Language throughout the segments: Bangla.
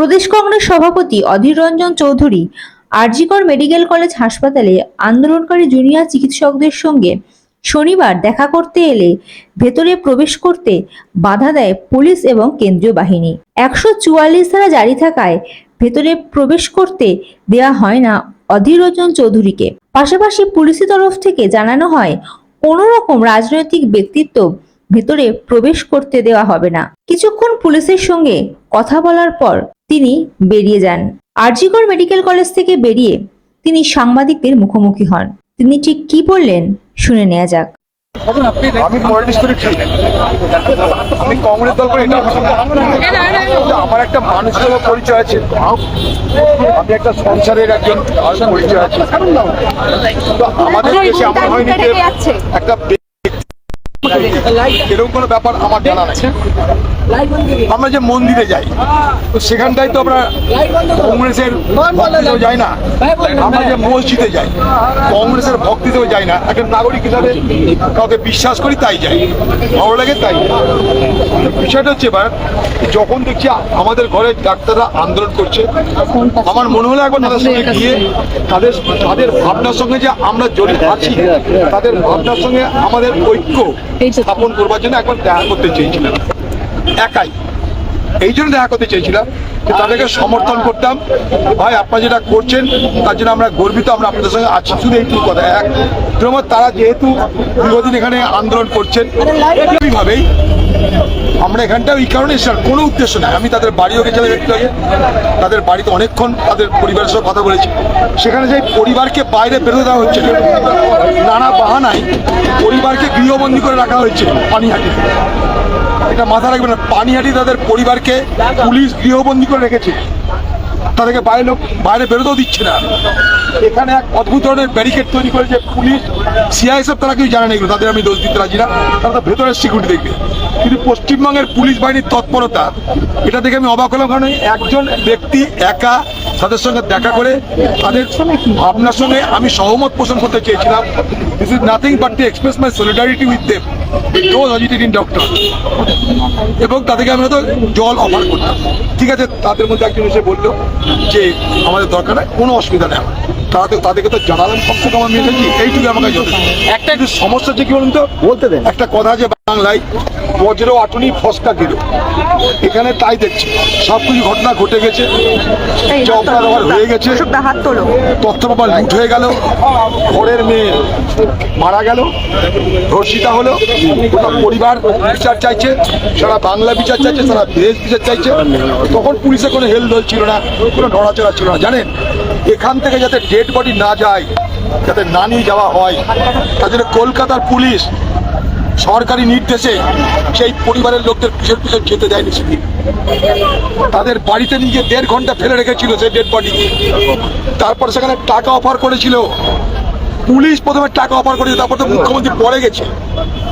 প্রদেশ কংগ্রেস সভাপতি অধীর রঞ্জন চৌধুরী, আরজিকর মেডিকেল কলেজ হাসপাতালে আন্দোলনকারী জুনিয়র চিকিৎসকদের সঙ্গে শনিবার দেখা করতে এলে ভেতরে প্রবেশ করতে বাধা দেয় পুলিশ এবং কেন্দ্রীয় বাহিনী। একশো চুয়াল্লিশ ধারা জারি থাকায় ভেতরে প্রবেশ করতে দেওয়া হয় না অধীর রঞ্জন চৌধুরীকে। পাশাপাশি পুলিশের তরফ থেকে জানানো হয় কোনো রকম রাজনৈতিক ব্যক্তিত্ব ভেতরে প্রবেশ করতে দেওয়া হবে না। কিছুক্ষণ পুলিশের সঙ্গে কথা বলার পর তিনি বেরিয়ে যান। আরজিকর মেডিকেল কলেজ থেকে বেরিয়ে তিনি সাংবাদিকদের মুখোমুখি হন। তিনি ঠিক কি বললেন শুনে নেওয়া যাক। আমি পলিটিক্স করে ঠিক আমি কংগ্রেস দল করে এটা আমার একটা মানুষের পরিচয় আছে। আমি একটা সংসারের একজন পরিচয় আছে। তো আমাদের দেশে এমন হয়নি একটা এরকম কোনো ব্যাপার আমার জানা নাই। আমরা যে মন্দিরে যাই তো সেখানটায় তো আমরা কংগ্রেসের ভক্তিতেও যাই না। আমরা যে মসজিদে যাই কংগ্রেসের ভক্তিতেও যাই না। একটা নাগরিক হিসাবে কাউকে বিশ্বাস করি তাই যাই। ভালো লাগে তাই। বিষয়টা হচ্ছে এবার যখন দেখছি আমাদের ঘরে ডাক্তাররা আন্দোলন করছে আমার মনে হলো একবার তাদের সঙ্গে গিয়ে তাদের তাদের ভাবনার সঙ্গে যে আমরা জড়িত আছি তাদের ভাবনার সঙ্গে আমাদের ঐক্য স্থাপন করবার জন্য একবার দেখা করতে চেয়েছিলাম। একাই। এই জন্য দেখা করতে চেয়েছিলাম, যে তাদেরকে সমর্থন করতাম। ভাই, আপনারা যেটা করছেন, তার জন্য আমরা গর্বিত, আমরা আপনাদের সঙ্গে আছি। শুধু এইটুকু কথা, এক। নম্বর তারা যেহেতু দীর্ঘদিন এখানে আন্দোলন করছেন, এইভাবেই আমরা এখানটা এই কারণে এসেছিলাম। কোনো উদ্দেশ্য নাই। আমি তাদের বাড়িও গেছিলাম একটু আগে তাদের বাড়িতে অনেকক্ষণ তাদের পরিবারের সঙ্গে কথা বলেছি। সেখানে যে পরিবারকে বাইরে বেরোতে দেওয়া হচ্ছে নানা বাহানায় পরিবারকে গৃহবন্দী করে রাখা হয়েছে পানিহাটিতে। এটা মাথা না, পানিহাটি তাদের পরিবারকে পুলিশ গৃহবন্দী করে রেখেছে। তাদেরকে বাইরে লোক, বাইরে বেরোতেও দিচ্ছে না। এখানে এক অদ্ভুত ধরনের ব্যারিকেড তৈরি করেছে পুলিশ, সিআইএসএফ, তারা কেউ জানে না এগুলো, তাদের আমি দোষ দিতে রাজি না। তারা তো ভেতরের সিকিউরিটি দেখবে। কিন্তু পশ্চিমবঙ্গের পুলিশ বাহিনীর তৎপরতা, এটা দেখে আমি অবাক হলাম, কারণ একজন ব্যক্তি একা তাদের সঙ্গে দেখা করে তাদের ভাবনার সঙ্গে আমি সহমত পোষণ করতে চেয়েছিলাম। This is nothing but to express my solidarity with them those agitated doctor এবং তাদেরকে আমি হয়তো জল অফার করতাম। ঠিক আছে তাদের মধ্যে একজন এসে বলল যে আমাদের দরকার নাই কোনো অসুবিধা নেই। আমার। তারা তো তাদেরকে তো জানালাম কমসে কম আমি এসেছি এইটুকু আমাকে যথেষ্ট। একটা সমস্যা হচ্ছে কি বলুন তো? বলতে দেন। একটা কথা আছে বাংলায় বজ্র আটুনি ফসকা গেল। এখানে তাই দেখছি। সব কিছু ঘটনা ঘটে গেছে। হয়ে গেছে। তথ্য বাবা লুট হয়ে গেল। ঘরের মেয়ে মারা গেল। ধর্ষিতা হলো। গোটা পরিবার বিচার চাইছে। সারা বাংলা বিচার চাইছে সারা দেশ বিচার চাইছে। তখন পুলিশে কোনো হেলদোল ছিল না কোনো নড়াচড়া ছিল না। জানেন? এখান থেকে যাতে ডেড বডি না যায় যাতে না নিয়ে যাওয়া হয় তার জন্য কলকাতার পুলিশ সরকারি নির্দেশে সেই পরিবারের লোকদের পিছন পিছন যেতে দেয়নি সেদিন। তাদের বাড়িতে নিয়ে দেড় ঘণ্টা ফেলে রেখেছিল সেই ডেড বডি তারপর সেখানে টাকা অফার করেছিল। পুলিশ প্রথমে টাকা অফার করেছে, তারপর তো মুখ্যমন্ত্রী পড়ে গেছে।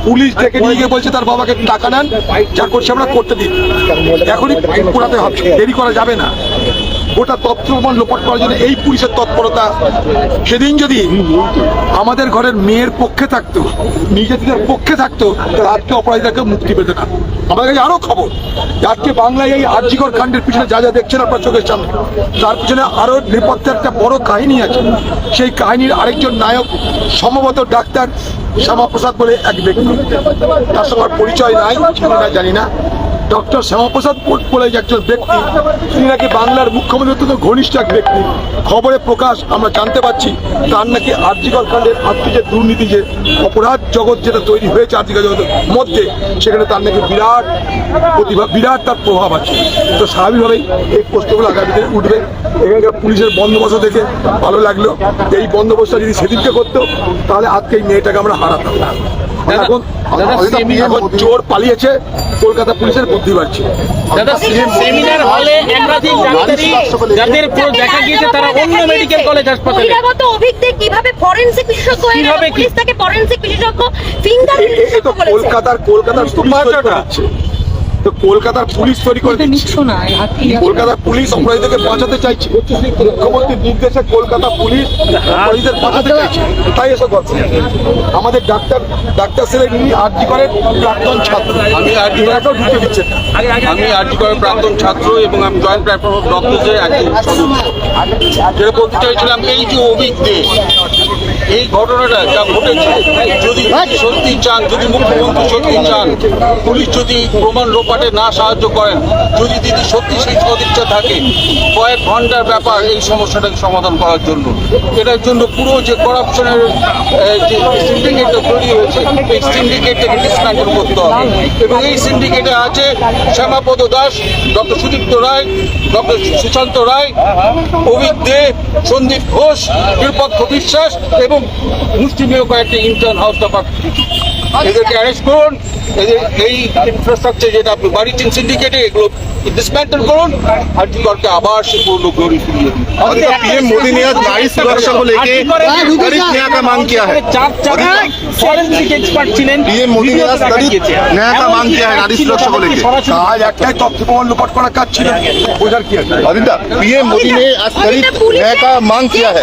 পুলিশ ডেকে নিয়ে গিয়ে বলছে, তার বাবাকে টাকা নেন, যা করছে আমরা করতে দিন এখনই পোড়াতে হবে, দেরি করা যাবে না। গোটা তথ্য প্রমাণ লোপাট করার জন্য এই পুলিশের তৎপরতা। সেদিন যদি আমাদের ঘরের মেয়ের পক্ষে থাকতো নিজেদের পক্ষে থাকতো, তাহলে আজকে অপরাধীদেরকে মুক্তি পেতে না। আমাদের কাছে আরও খবর আজকে বাংলায় এই আর্যিকর কাণ্ডের পিছনে যা যা দেখছেন আপনার চোখের সামনে, তার পিছনে আরও নেপথ্যে একটা বড় কাহিনী আছে। সেই কাহিনীর আরেকজন নায়ক, সম্ভবত ডাক্তার শ্যামাপ্রসাদ বলে এক ব্যক্তি। তার সঙ্গে পরিচয় নাই জানি না। ডক্টর শ্যামাপ্রসাদ যে একজন ব্যক্তি, তিনি নাকি বাংলার মুখ্যমন্ত্রী অত্যন্ত ঘনিষ্ঠ এক ব্যক্তি। খবরে প্রকাশ আমরা জানতে পারছি তার নাকি আর্জিকর কাণ্ডের আজকে যে দুর্নীতি, যে অপরাধ জগৎ যেটা তৈরি হয়েছে আর্জিকর জগতের মধ্যে, সেখানে তার নাকি বিরাট প্রতিভা, বিরাট তার প্রভাব আছে। তো স্বাভাবিকভাবেই এই প্রশ্নগুলো আগামী দিনে উঠবে। এখানকার পুলিশের বন্দোবস্ত দেখে ভালো লাগল। এই বন্দোবস্ত যদি সেদিনকে করতো, তাহলে আজকে এই মেয়েটাকে আমরা হারাতাম। চোর পালিয়েছে কলকাতা পুলিশের বুদ্ধি বাড়ছে। সেমিনার হলে একাধিক যাদের পুরো দেখা গিয়েছে তারা অন্য মেডিকেল কলেজ হাসপাতালে। বহিরাগত কীভাবে ফরেনসিক বিশেষজ্ঞ কীভাবে? পুলিশ তাকে ফরেনসিক বিশেষজ্ঞ ফিঙ্গার কলকাতার কলকাতার তো কলকাতার পুলিশ তৈরি করে কলকাতার পুলিশ অপরাধীদেরকে বাঁচাতে চাইছে। মুখ্যমন্ত্রীর নির্দেশে কলকাতা পুলিশ অপরাধীদের বাঁচাতে চাইছে। তাই এসব কথা। আমাদের ডাক্তার ডাক্তার ছেলে ইনি আর্জি করেন প্রাক্তন ছাত্র। আমি আরজি এটাকেও ঢুকে দিচ্ছেন। আমি আরজি করার প্রাক্তন ছাত্র এবং আমি জয়েন্ট প্ল্যাটফর্ম অফ ডক্টরসের একজন সদস্য। যেটা বলতে চাইছিলাম এই যে অভিক দে এই ঘটনাটা যা ঘটেছে যদি সত্যি চান যদি মুখ্যমন্ত্রী সত্যি চান পুলিশ যদি প্রমাণ লোপাটে না সাহায্য করেন যদি দিদি সত্যি সেই সদিচ্ছা থাকে কয়েক ঘণ্টার ব্যাপার এই সমস্যাটাকে সমাধান করার জন্য। এটার জন্য পুরো যে করাপশনের যে সিন্ডিকেটটা তৈরি হয়েছে এই সিন্ডিকেটটাকে ডিসম্যান্টেল করতে হবে। এবং এই সিন্ডিকেটে আছে শ্যামাপদ দাস ডক্টর সুদীপ্ত রায় ডক্টর সুশান্ত রায় অভিক দে সন্দীপ ঘোষ নিরপক্ষ বিশ্বাস এবং মুষ্টিমেয় কয়েকটি ইন্টার্ন হাউস এদেরকে অ্যারেস্ট করুন এদের এই ইনফ্রাস্ট্রাকচার যেটা আপনি বাড়িছেন সিন্ডিকেটে এগুলো ডিসম্যান্টেল করুন আর জিগরকে আবার সে পুরনো গ্লোরি ফিরিয়ে দিন पीएम मोदी ने आज नारी सुरक्षा को लेके दलित न्याय का मांग किया है চার চাকা ফরেন্সিক এক্সপার্ট ছিলেন पीएम मोदी ने आज दलित न्याय का मांग किया है नारी सुरक्षा को लेके কাজ একটাই তথ্য প্রমাণ লোপাট করার কাজ ছিল বোঝার কি আছে अदिता पीएम मोदी ने आज दलित न्याय का मांग किया है